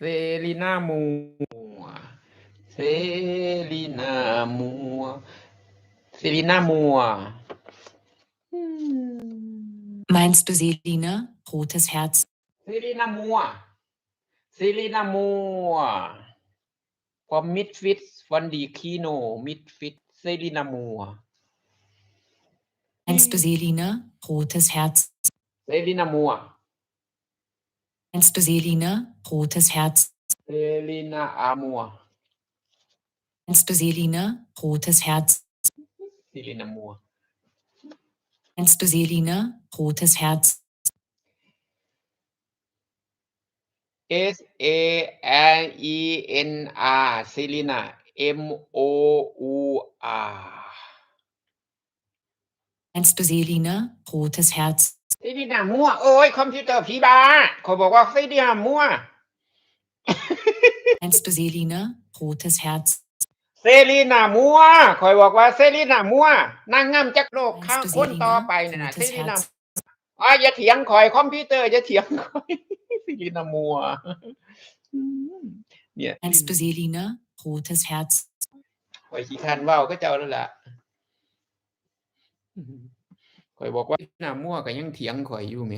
เซรีนามัวเซรีนามัวเซรีนามัว Meinst du Selina? Rotes Herz. เซรีนามัวเซรีนามัวพอมิดฟิตวันดีคีโนมิดฟิตเซรีนามัว Meinst du Selina? Rotes Herz. เซ รีนามัว Meinst du Selina? Rotes Herz. เซรีนาอามัว Meinst du Selina? Rotes Herz. เซรีนามัว Meinst du Selina? Rotes Herz. S A L E N R เซรีนา M O U R Meinst du Selina? Rotes Herz. เซรีนามัวโอ้ยคอมพิวเตอร์ผีบาเขาบอกว่าเซรีนามัว Meinst du Selina? Rotes Herz. เซรีนามัวคอยบอกว่าเซรีนามัวนางงามจักโลกข้างคนต่อไปเนี่ยนะเซรีนาอ๋ออย่าเถียงคอยคอมพิวเตอร์อย่าเถียงคอยเซรีนามัวอืมเนี่ย Meinst du Selina? Rotes Herz. คอยขี้คันเว้าก็เจ้าแล้วล่ะ คอยบอกว่านามั่วก็ยังเถียงคอยอยู่ไหม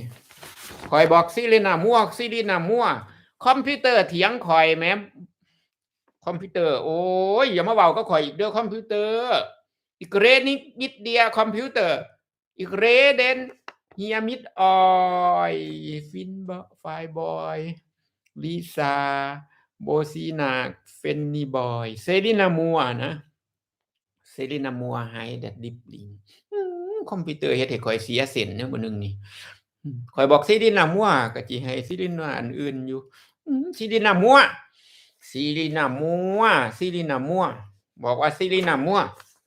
คอยบอกซิลีนามั่วซิลีนามั่ว คอมพิวเตอร์เถียงคอยแหมคอมพิวเตอร์ โอ้ยอย่ามาเว้าก็คอยอีกเด้อคอมพิวเตอร์ อีกเรนนิดนิดเดียคอมพิวเตอร์ อีกเรเดนเฮียมิดออยฟินบไฟบอยลิซาโบซีนาเฟนนีบอย เซรีนามัวนะ เซรีนามัวไฮเดดดิบลิง คอมพิวเตอร์เฮ็ดให้ข่อยเสียเส้นเนี่ยบ่นึงนี่อืมข่อยบอกซีรีนามัวก็สิให้ซีรีนาอันอื่นอยู่ซีรีนามัวซีรีนามัวซีรีนามัวบอกว่าซีรีนามัว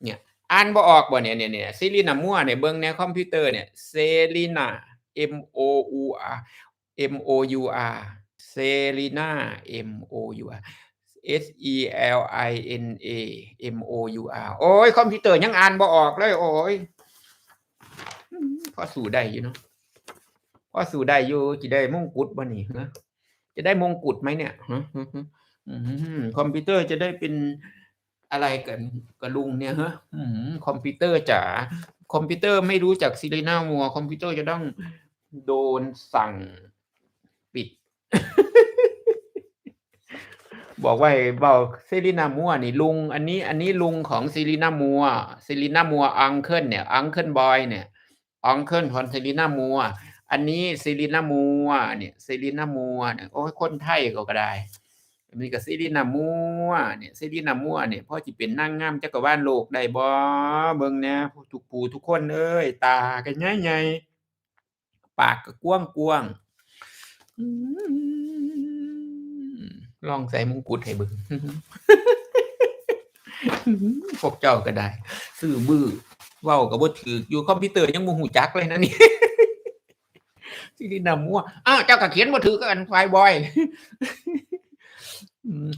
เนี่ย อ่านบ่ออกบ่เนี่ยเนี่ยเนี่ยซีรีนามัวเนี่ยเบิ่งในคอมพิวเตอร์เนี่ยเซรีนา M O U R M O U R เซรีนา M O U R S E L I N A M O U R โอ้ย คอมพิวเตอร์ยังอ่านบ่ออกเลย โอ้ย พอสู่ได้อยู่เนาะพอสู่ได้อยู่จะได้มงกุฎบ่นี่ฮะจะได้มงกุฎไหมเนี่ยคอมพิวเตอร์จะได้เป็นอะไรกันกับลุงเนี่ยฮะคอมพิวเตอร์จ๋าคอมพิวเตอร์ไม่รู้จักซีรีนามัว คอมพิวเตอร์จะต้องโดนสั่งปิด บอกว่าบาเซรีนามัวนี่ลุง อันนี้อันนี้ลุงของเซรีนามัวเซรีนามัวอังเคิลเนี่ยอังเคิลบอยเนี่ยอังเคิลของเซรีนามัวอันนี้เซรีนามัวเนี่ยเซรีนามัวเนี่ยโอ้ยคนไทยก็ก็ได้อันนี้ก็เซรีนามัวเนี่ยเซรีนามัวเนี่ยพ่อจิเป็นนางงามจักรวาลโลกได้บ่เบิ่งแหน่ยทุกปู่ทุกคนเอ้ยตาก็ใหญ่ๆปากก็กว้างๆอื ลองใส่มงกุฎให้เบิ่งพวกเจ้าก็ได้ซื้อบื้อเว้าก็บ่ถูกอยู่คอมพิวเตอร์ยังบ่ฮู้จักเลยนะนี่สิรินามัวอ้าวเจ้าก็เขียนบ่ถูกกันไฟบอย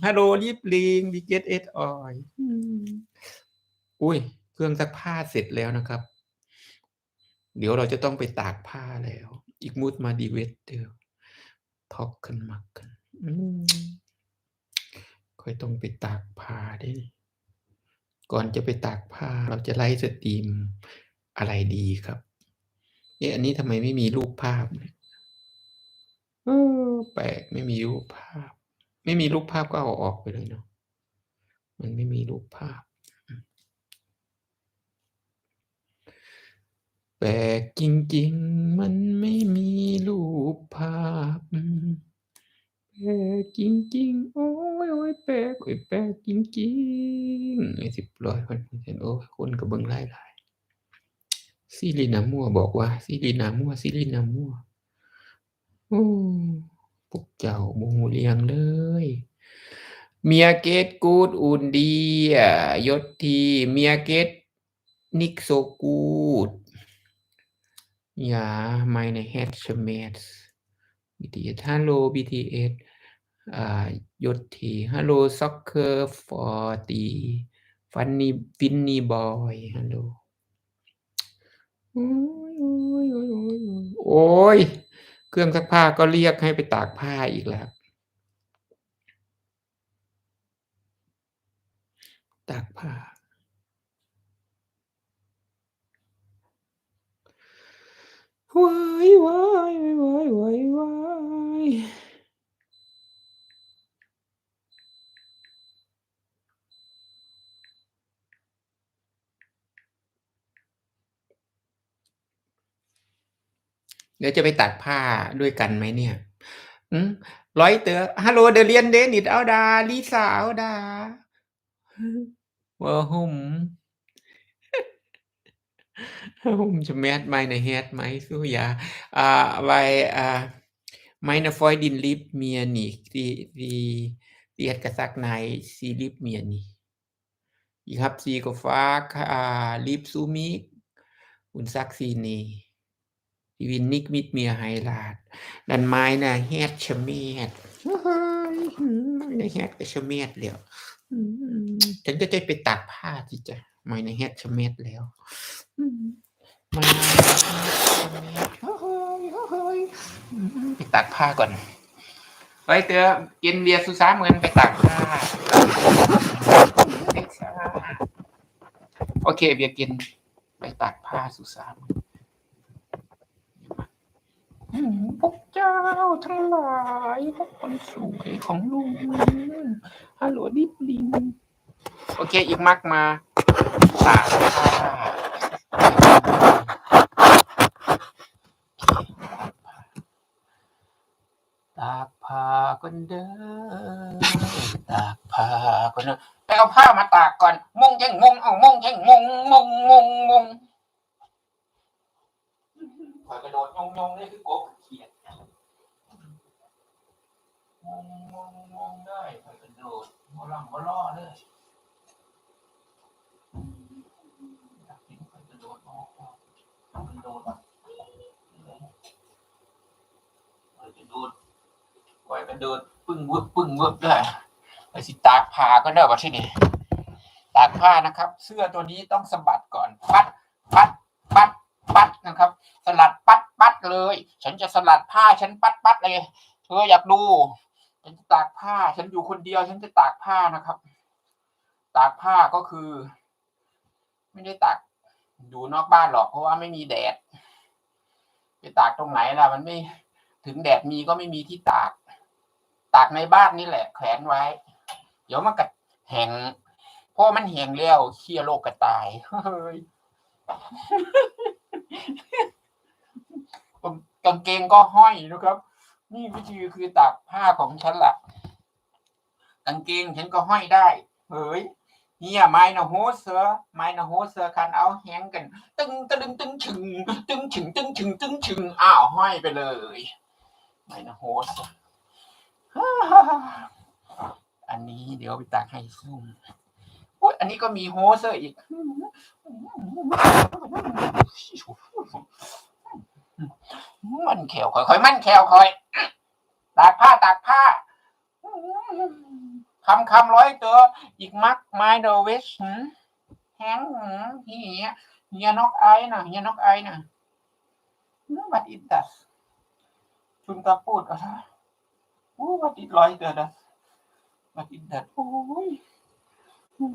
ฮัลโหลรีบลิงดีเกตเอสออยอุ้ย เครื่องซักผ้าเสร็จแล้วนะครับ เดี๋ยวเราจะต้องไปตากผ้าแล้ว อีกมุดมาดีเวทเดียวทอกขึ้นมากัน อืม ค่อยต้องไปตากผ้าด้วยก่อนจะไปตากผ้าเราจะไล่สตรีมอะไรดีครับ เอ๊ะอันนี้ทำไมไม่มีรูปภาพเนี่ยเออแปลกไม่มีรูปภาพ ไม่มีรูปภาพก็เอาออกไปเลยเนาะมันไม่มีรูปภาพ แปลกจริง ๆ มันไม่มีรูปภาพ แปลกจริงโอ้ยโอ้ยแปลกโอ้ยแปลกจริงไอ้สิบร้อยคนเห็นโอ้ยคนก็เบิ่งหลายๆซีรีนามัวบอกว่าซีรีนามัวซีรีนามัวโอ้พวกเจ้าโมโหเลียงเลยเมียเกตกูดอุ่นดียศทีเมียเกตนิกโซกูด Ja, meine Herzschmerz. BTS. Hallo BTS. Äh, JT. Hallo Soccer for the Funny Finny Boy. Hallo. โอ้ ยดทีฮัลโหลซ็อกเกอร์ฟอร์ตีฟันนี่ฟินนี่บอยฮัลโหลโอ้ยโอ้ยเครื่องซักผ้าก็เรียกให้ไปตากผ้าอีกแล้ว ตากผ้าว้ายว้า ดี๋ยวจะไปตากผ้าด้วยกันไหมเนี่ยร้อยเตอฮัลโหลเดเรียนเดนิดเอาดาลิสาเอาดาว่าหุ่มหุ่มจะแมดไม่ในเฮดไหมสู้ยาอ่าไวอ่าไม่นะฟอยดินลิฟเมียนี่ดีดีดีเฮ็ดกระซักในซีลิฟเมียนี่ Ich habe sie gefragt, äh, liebst du mich? Und sagt sie nee. วินนิกมิดเมียไฮลาตดันไม้น่ Dann meine Herz schmiert. แฮกแชเมดแล้วฉันก็จะไปตากผ้าที่จะไม่ในแฮดชเมดแล้วมาไปตากผ้าก่อนไปเตอกินเบียร์สุสาเหมือนไปตากผ้าโอเคเบียร์กินไปตากผ้าสุสาม พวกเจ้าทั้งหลายพวกคนสวยของลุงฮัลโหลดิบลิง โอเค อีกมักมาตากผ้าตากผ้ากันเด้อตากผ้ากันเด้อ ไปเอาผ้ามาตากก่อน มงแข่งมงเอามงแข่งมงมงมงมงคอยกระโดดยงยงนี่คือกบเขียดมงมงมงได้คอยกระโดดหัวหลังหัวล่อเลยอยากเห็นคอยกระโดดออกออกกระโดดแบบคอยกระโดดคอยกระโดดปึ้งวุบปึ้งวุบได้ ไปสิตากผ้าก็ได้ว่า ที่นี่ตากผ้านะครับ เสื้อตัวนี้ต้องสะบัดก่อนปัดปัดปัดปัดนะครับ สลัดปัดปัดเลย ฉันจะสลัดผ้าฉันปัดปัดเลยเธออยากดูฉันจะตากผ้า ฉันอยู่คนเดียว ฉันจะตากผ้านะครับ ตากผ้าก็คือ ไม่ได้ตากอยู่นอกบ้านหรอกเพราะว่าไม่มีแดดไปตากตรงไหนล่ะ มันไม่ถึงแดดมีก็ไม่มีที่ตาก ตากในบ้านนี่แหละ แขวนไว้ เดี๋ยวมันก็ แห้งเพราะมันแห้งแล้วเคียโรคกระตายเฮ้ยกางเกงก็ห้อยนะครับ นี่วิธีคือตากผ้าของฉันละ่ะกางเกงฉันก็ห้อยได้เฮ้ยเฮียไม้นะโฮเสือไม้นะโฮเสือคันเอาแห้งกัน ตึงตึงตึงชึงตึงชึงตึงชึงตึงชึงอ้าวห้อยไปเลยไม้นะโฮเสือ อันนี้เดี๋ยวไปตากให้ซุ่มอุ๊ยอันนี้ก็มีโฮเซอร์อีก มันแขวคอยคอยมันแขวคอยตากผ้าตากผ้าคำคำร้อยตัว อีกมักไม้เดเวชแห้งเฮียเฮียนกไอ้น่ะเฮียนกไอ้น่ะบัดอินดัสชุนกระพูดอะไรโอ้วัดอีกร้อยเดือนนะวัดอีกเดือนโอ้ยอื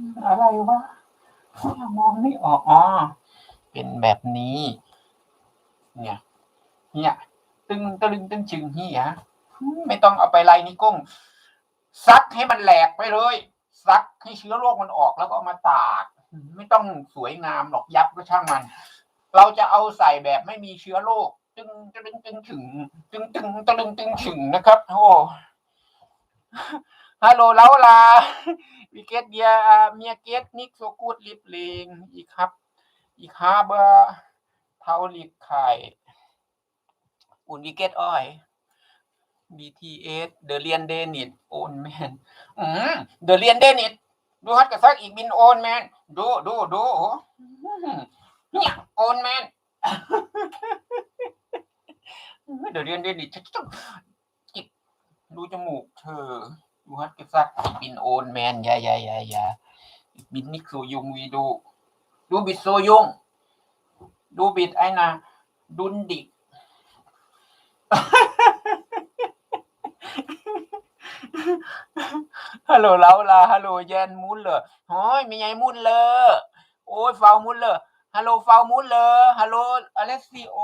มอะไรวะยังมองไม่ออกอ๋อเป็นแบบนี้ เนี่ย เนี่ยตึงตะลึงตึงชึงเฮียอืมไม่ต้องเอาไปไล่นิ้วก้งซักให้มันแหลกไปเลย ซักให้เชื้อโรคมันออกแล้วก็เอามาตากอืมไม่ต้องสวยงามหรอกยับก็ช่างมัน เราจะเอาใส่แบบไม่มีเชื้อโรคตึงตะลึงตึงชึง ตึงตึงตะลึงตึงฉึงนะครับโอ้ ฮัลโหลเล้าลาวิเกตเดียเมียเกตนิกโซกูดลิบเลงอีกครับ อีกฮาเบอร์เทาลิกไข่อุ่นวิเกตอ้อย BTS เดเรียนเดนิตโอนแมนอืมเดเรียนเดนิตดูฮัดกระซักอีกบินโอนแมนดูดูดูเนี่ยโอนแมนเดเรียนเดนิต ดูจมูกเธอ ดูฮัตเกิซักบินโอนแมนยายายายาบินนิกโซยุงวีดู ดูบิดโซยุง ดูบิดไอ้นะดุนดิกฮัลโหลเล้าลาฮัลโหลแยนมุนเลยโอ้ยมีไงมุนเลยโอ้ยเฝ้ามุนเลยฮัลโหลเฝ้ามุนเลยฮัลโหลอเลสซิโอ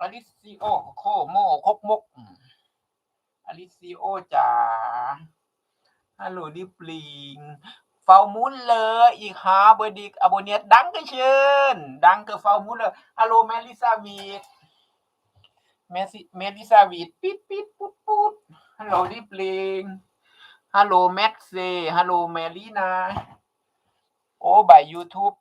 อลิซิโอโคโมโคกมก อลิซิโอจ๋าฮัลโหลดิปลิงเฝ้ามุนเลยอีกฮาเบอร์ดิกอโบเนียดังก็เชิญดังก็เฝ้ามุนเลยฮัลโหลแมลิซาวีดแมซิแมลิซาวีดปิดปิดปุ๊ดปุ๊ดฮัลโหลดิปลิงฮัลโหลแม็กเซฮัลโหลแมลีนาโอ้บาย YouTube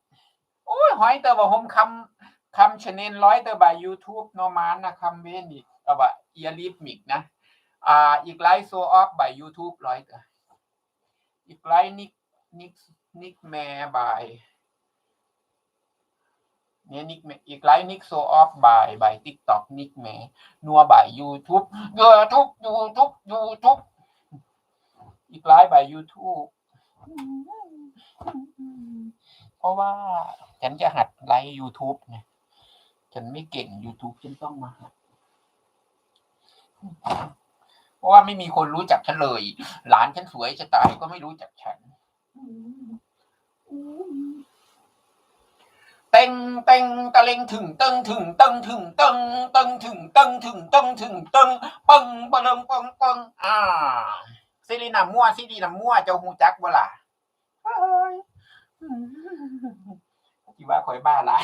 โอ้ยหอยเตอร์ว่าผมคำคำชแนลร้อยเตอร์บาย YouTube โนมานนะคำเวนอีกเอาว่าเอียริฟมิกนะ อีกไลฟ์โซออฟบาย YouTube ร้อยเตอร์อีกไลฟ์นิกนิกนิกแม่บายเนี่ยนิกแม่อีกไลฟ์นิกโซออฟบายบายทิกตอกนิกแม่นัวบาย YouTube YouTube YouTube YouTube อีกไลฟ์บาย YouTube เพราะว่าฉันจะหัดไลฟ์ YouTube ไงฉันไม่เก่ง YouTube ฉันต้องมาหัด เพราะว่าไม่มีคนรู้จักฉันเลย หลานฉันสวยจะตายก็ไม่รู้จักฉันเต็งเต็งตะเลงถึงตึงถึงตึงถึงตึงตึงถึงตึงถึงตึงถึงตึงปึงปะเริงปึงปึงอ่าซิลีนามั่วซิลีนามั่วเจ้าหูจักบ่ล่ะเฮ้ยคิดว่าคอยบ้าลาย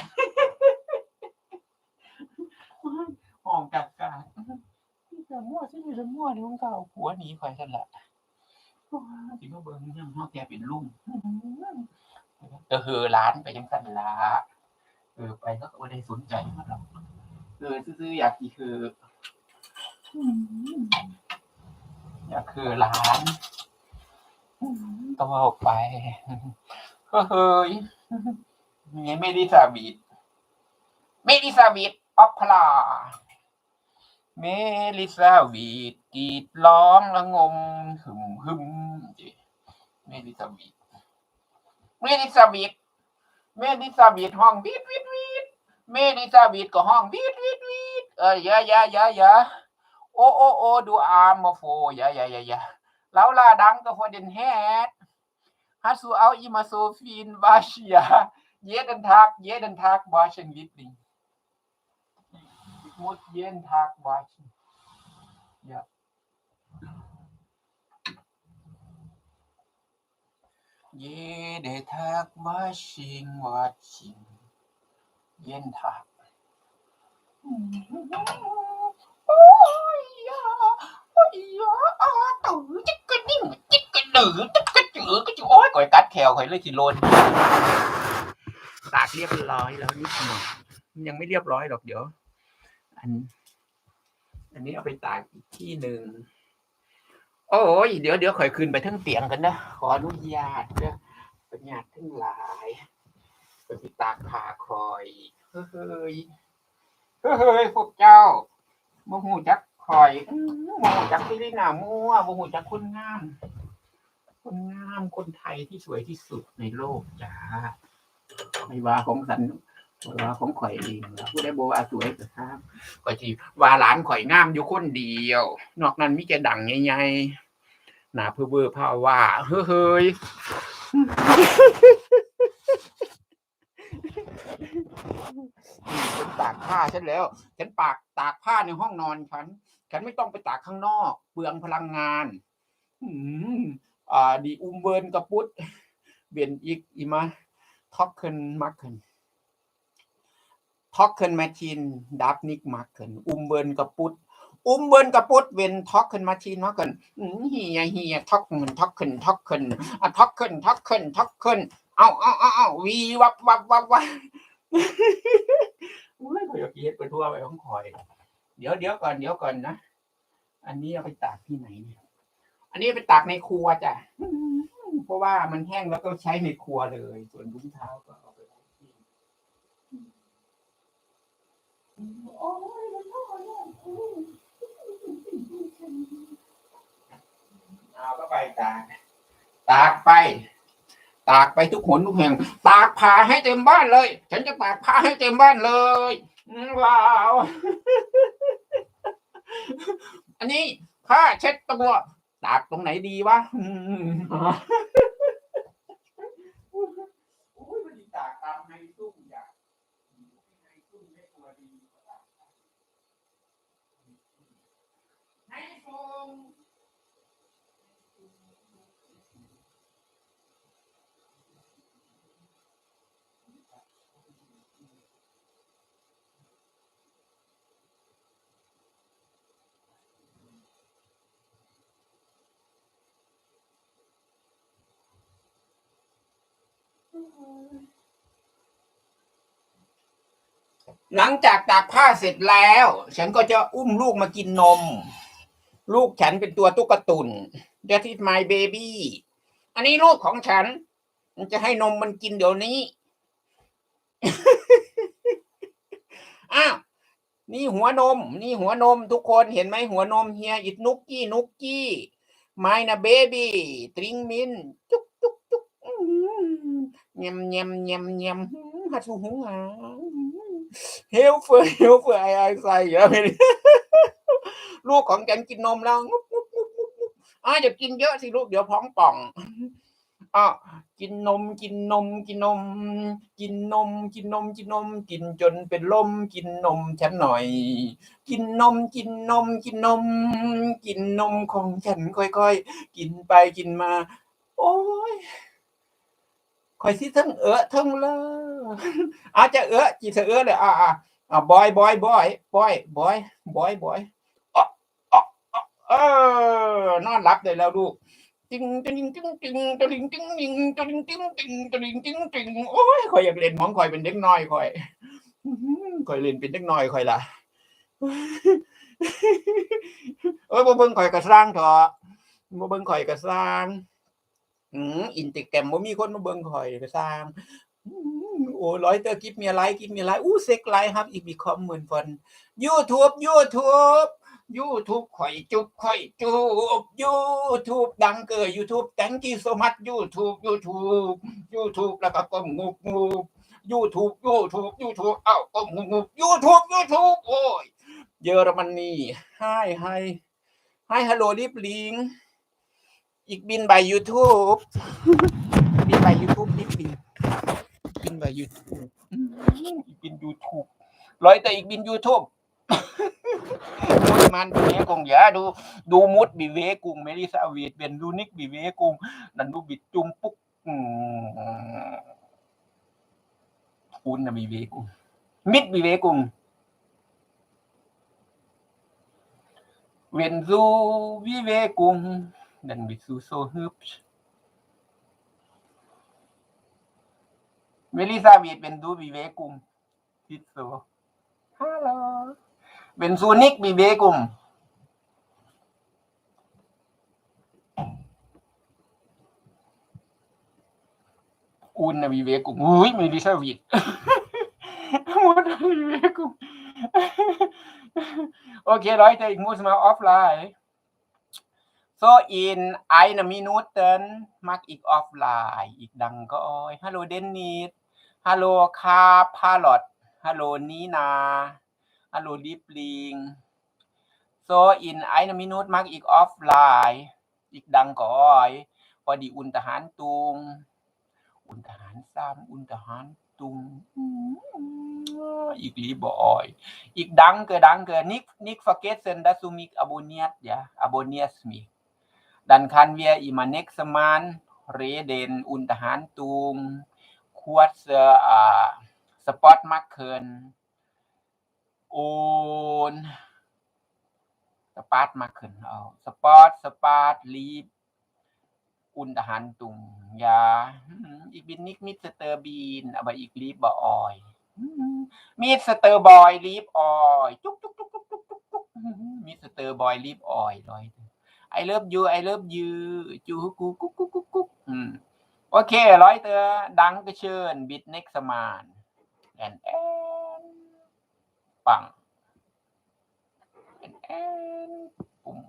ห้องกักกาซิลีนามั่วซิลีนามั่วนี่ของเก่าผัวหนีคอยสั่นละสิมาเบิ่งยังเฮาแกเป็นลุงเออเฮอร้านไปจังซั่นละเออไปก็บ่ได้สนใจมันหรอกเออซื่อๆอยากสิคืออยากคือร้านต้องเอาไปเฮ้ยนี่ไม่ได้ซาบิดไม่ได้ซาบิดออฟพลา เมลิซาวีดกีดร้องละงมหึมหึมเมลิซาวีดเมลิซาวีดเมลิซาวีดห้องวีดวีดวีดเมลิซาวีดก็ห้องวีดวีดวีดเออยะยะยะยะโอโอโอดูอาร์มโฟยะยะยะยะแล้วลาดังก็ฟอเดนแฮดฮัสซูเอาอิมาโซฟินบาชิยาเยดันทักเยดันทักบาชิงลิปลิง จิกกระดือจิกกระจือก็จือโอ้ยก่อยกัดแขวข่อยเลยสิโลนตากเรียบร้อยแล้วนิดหน่อยมันยังไม่เรียบร้อยหรอกเดี๋ยว อัน อันนี้เอาไปตากอีกที่หนึ่งโอ้ยเดี๋ยวเดี๋ยวข่อยขึ้นไปทั้งเตียงกันนะขออนุญาตเด้อปัญญาตทั้งหลายไปตากผ้าคอยเฮ้ยเฮ้ยพวกเจ้าบ่หูจักคอยอื้อบ่หูจักที่ได้หน้ามั่วบ่หูจักคนงาม คนงามคนไทยที่สวยที่สุดในโลกจ้าไม่ว่าของสัน ว่าของข่อยเองผู้ใดบอกว่าสวยก็ครับข่อยสิว่าหลานข่อยงามอยู่คนเดียว นอกนั้นมีแต่ดังใหญ่ๆหนาเพื่อเบอร์ผ้าว่าเฮ้ยฉันตากผ้าฉันแล้ว ฉันปากตากผ้าในห้องนอนฉัน ฉันไม่ต้องไปตากข้างนอกเปลืองพลังงานอืมอ่าดีอุมเวิร์นกระปุดเบียนอีกอีมาท็อกเคินมักเคิน ท็อกเคินแมชชีนดับนิกมักเคินอุมเวิร์นกระปุดอุมเวิร์นกระปุดเวนท็อกเคินมาชีนมักเคินเฮียเฮียท็อกเคินท็อกเคินท็อกเคินอะท็อกเคินท็อกเคินท็อกเคินเอาเอาเอาเอาวีวับวับวับวับอุ้ยขอยอยากเฮ็ดไปทั่วไปของขอย เดี๋ยวเดี๋ยวก่อนเดี๋ยวก่อนนะ อันนี้เอาไปตากที่ไหนเนี่ยอันนี้ไปตากในครัวจ้ะเพราะว่ามันแห้งแล้วก็ใช้ในครัวเลย ส่วนถุงเท้าก็เอาไปไว้ที่โอ้ยมันร้อนอะ เอาก็ไปตาก ตากไป ตากไปทุกหนทุกแห่ง ตากผ้าให้เต็มบ้านเลย ฉันจะตากผ้าให้เต็มบ้านเลยว้าวอันนี้ผ้าเช็ดตัวตากตรงไหนดีวะอืมโอ้ยมันสิตากตามในตุ้มอยากในตุ้มไม่กลัวดีในฟ งหลังจากตากผ้าเสร็จแล้ว ฉันก็จะอุ้มลูกมากินนม ลูกฉันเป็นตัวตุ๊กตุน That is my baby อันนี้ลูกของฉัน มันจะให้นมมันกินเดี๋ยวนี้ อ้าว นี่หัวนม นี่หัวนมทุกคนเห็นไหมหัวนมเฮียอิดนุกกี้นุกกี้ไมนะเบบี้ตริงมินจุกจุกจุกอื้อหือยำยำยำยำฮัตสูหูหาเฮลเฟอร์เฮลเฟอร์ไอไอใส่เยอะไป ลูกของฉันกินนมแล้วงุบงุบงุบงุบงุบอ่าอย่ากินเยอะสิลูกเดี๋ยวท้องป่องอะกินนมกินนมกินนม กินนมกินนมกินนม กินจนเป็นลมกินนมฉันหน่อย กินนมกินนมกินนม กินนมของฉันค่อยๆ กินไปกินมา โอ้ยคอยสิทั้งเอ้อทั้งเลออาจจะเอ้อจีเสเอ้อเลยอ่าอ่าอ่าบอยบอยบอยบอยบอยบอยบอย เออนอนหลับได้แล้วลูกจิงจิงจิงจิงจิงจิงจิงจิงจิงจิงจิงจิงจิงโอ้ยคอยอยากเล่นของคอยเป็นเด็กน้อยคอยคอยเล่นเป็นเด็กน้อยคอยล่ะเออบ่เบิ่งคอยกระสร้างเถอะบ่เบิ่งคอยกระสร้างอืมอินติแกรมบ่มีคนมาเบิ่งข่อยก็สร้างโอ้ร้อยเตอร์กิฟมีอะไรกิฟมีอะไรอู้เซ็กไลฟ์ครับอีกมีคอมหมื่นฟอน ยูทูบข่อยจุบข่อยจุบยูทูบดังเกิดยูทูบแตงกี้สมัตยูทูบยูทูบยูทูบแล้วก็ก้มงุบงุยูทูบยูทูบยูทูบเอ้าก้มงุบงุยูทูบยูทูบโอ้ยเยอรมนีให้ให้ให้ฮัลโหลรีบลิงอีกบินไปยูทูบบินไปยูทูบรีบบินบินไปยูทูบอีกบินยูทูบร้อยแต่อีกบินยูทูบ มุดมันบีเวกุงอย่าดูดูมุดบีเวกุงเมลิซาวีดเป็นดูนิกบีเวกุงนั่นดูบิดจุมปุ๊กคุณนะบีเวกุงมิดบีเวกุงเวนซูบีเวกุงนั่นบิดซูโซฮึบเมลิซาวีดเป็นดูบีเวกุงทิดโซฮัลโหล เป็นซูนิกบีเบกุมอุณนะบีเบกุมอุ้ยไม่ไดิซาวิดมูดบีเบกุมโอเคร้อยใจอีกมูสมาออฟไลน์ so in ไอ้นะมีนูตเตนมักอีกออฟไลน์อีกดังก็อ้อยฮัลโหลเดนนิดฮัลโหลคาพาลอตฮัลโหลนีนา อลูลิปลิง so in eine Minute mag ich offline อีกดังก่อยพอดีอุนทหารตุง อุนทหารซ้ำอุนทหารตุง อีกลีบอย อีกดังเกิดดังเกิดนิกนิกฟาเกตเซนดัสุมิกอโบเนียตยาอโบเนียสมิดันคันเวียอิมาเน็กสมานเรเดนอุนทหารตุง ควดเซอร์สปอตมักเคิน โอนสปาร์សប៉ាតមนเอาสปសร์ตสปาร์ตลีបอุนทหารตุงยาอีกบินนิกมิสเตอร์บีนอบอีกลีบบออยมิสเตอร์บอยลีบออยจุ๊กจุ๊กจุ๊กจุ๊กจุ๊กจุ๊กมิสเตอร์บอยลีบออยลอยไอเลิฟยูไอเลิฟยูจูกูกุ๊กกุ๊กกุ๊กกุ๊กโอเคร้อยเตอร์ดังก็เชิญบิดเน็กสมานแอนแอน ปังเอ๊ปุ่ม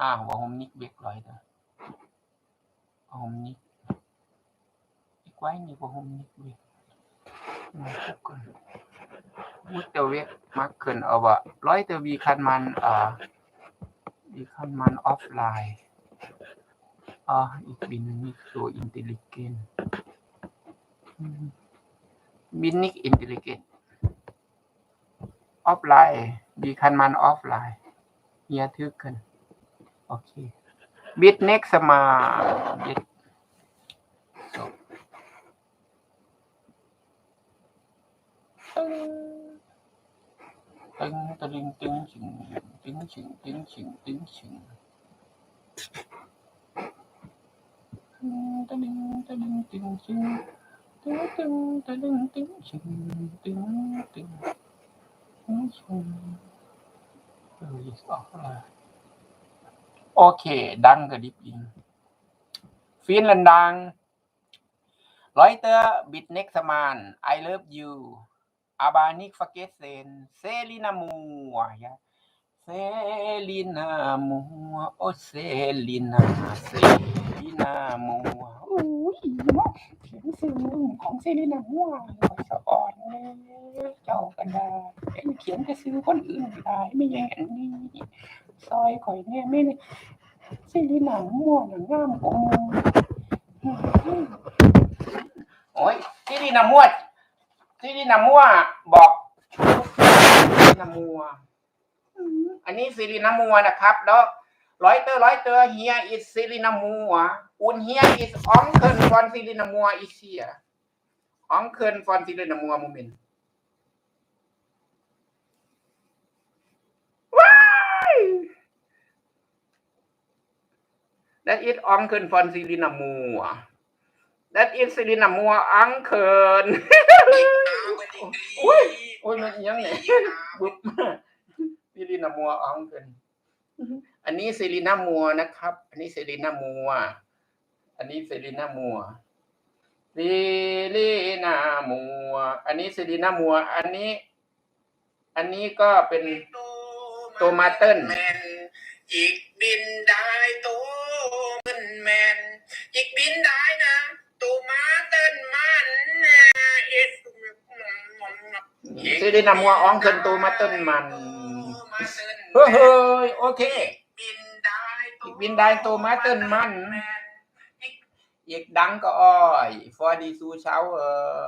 อ้าหัวโฮมนิกเบกร้อยตัวโฮมนิกอีกไว้นี่หัวมนิกเบกมาทุกคนวุฒิเวกมากเกินเอาวะร้อยเตวีคันมันอ่าวีคันมันออฟไลน์อ่าอีกบินนี่ตัวอินเทลเกนบินนิกอินเทลเกน ออฟไลน์ดีคันมันออฟไลน์เฮียทึกกันโอเคบิดเน็กสมาบิดตึงตะลิงตึงติงตึงติงตึงฉิงตึงฉิงตึงตะลิงตะลิงตึงฉิงตึงตึงตะลิงติงตึงตึง โอเค ดังกระดิบยิงฟินแลนด์ดังรอยเตอร์บิดเน็กสมาน I love you อาบานิกฟาเกเซนเซลินามัวยาเซลินามัวโอเซลินาเซลินามัว อุ้ยเนาะเสียงซึ้งของเซลินามัวคอยสะอ่อนแน่เจ้ากันดาเอ็นเขียนกระซื้อคนอื่นไม่ได้ไม่แย่งนี่ซอยข่อยแน่ไม่เลยเซลินามัวงหน่ะงามกว่าหมู่โอ้ยเซลินามัวที่นี่นามัวบอกซิรินามัวงอันนี้ซิรินามัวนะครับ แล้วร้อยเตอร์ร้อยเตอร์เฮียอิซิรินามัว Und hier ist Onkel von Selina Moore ist hier. Onkel von Selina Moore, Moment. Why? That is Onkel von Selina Moore. That is Selina Moore Onkel. อุ้ยอุ้ยมันยังไงบุ๊บซิลินามัวอองเกินอันนี้ซิลินามัวนะครับ อันนี้ซิลินามัว อันนี้ซิรินามัวซิรินามัว อันนี้ซิรินามัว อันนี้ อันนี้ก็เป็นโตมาเติ้ลแมนอีกบินได้โตมันแมนอีกบินได้นะโตมาเต้นมันนะเอ็ดซิรินามัวอองเกินโตมาเติ้ลมันมาเต้นเฮ้ยเฮ้ยโอเคบินได้อีกบินได้โตมาเติ้ลมัน อีกดังก็อ้อยฟอดีซูเช้าเออ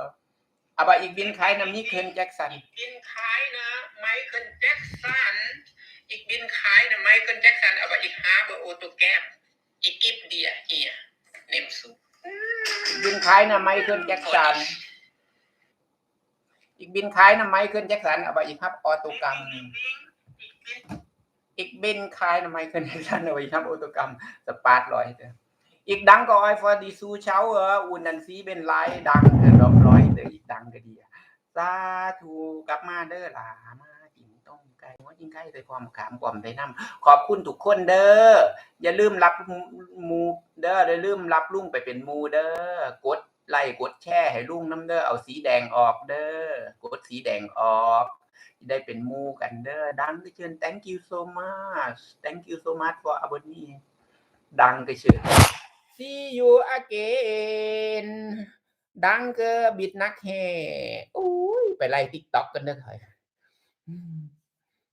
อาบะอีกบินขายน้ำนี้เคินแจ็คสันอีกบินขายนะไมเคิลแจ็คสันอีกบินขายนะไมเคิลแจ็คสันเอาไปอีกหาเบอร์โอโตแกรมอีกกิฟเดียเฮียเนมซูอีกบินขายนะไมเคิลแจ็คสันอีกบินขายนะไมเคิลแจ็คสันเอาไปอีกครับออโตกรรมอีกบินขายนะไมเคิลแจ็คสันเอาไปอีกครับออโตกรรมสปาร์ตลอยเถอะ อีกดังก็อ้อยฟอดีซูเช้าเอออุ่นนันซีเป็นไลดังเออรอบร้อยเด้ออีกดังก็ดีอะสาธุกลับมาเด้อหลามากินต้มไก่ว่ากินไก่ใส่ความขามความใส่น้ำขอบคุณทุกคนเด้ออย่าลืมรับมูเด้ออย่าลืมรับลุงไปเป็นมูเด้อกดไลค์กดแชร์ให้ลุงน้ำเด้อเอาสีแดงออกเด้อกดสีแดงออกได้เป็นมูกันเด้อดังก็เชิญ thank you so much thank you so much for a b o n y ดังก็เชิญ see you again ดังเกอร์บิดนักแห่อุ้ยไปไล่ TikTok กันเด้อค่ะอืม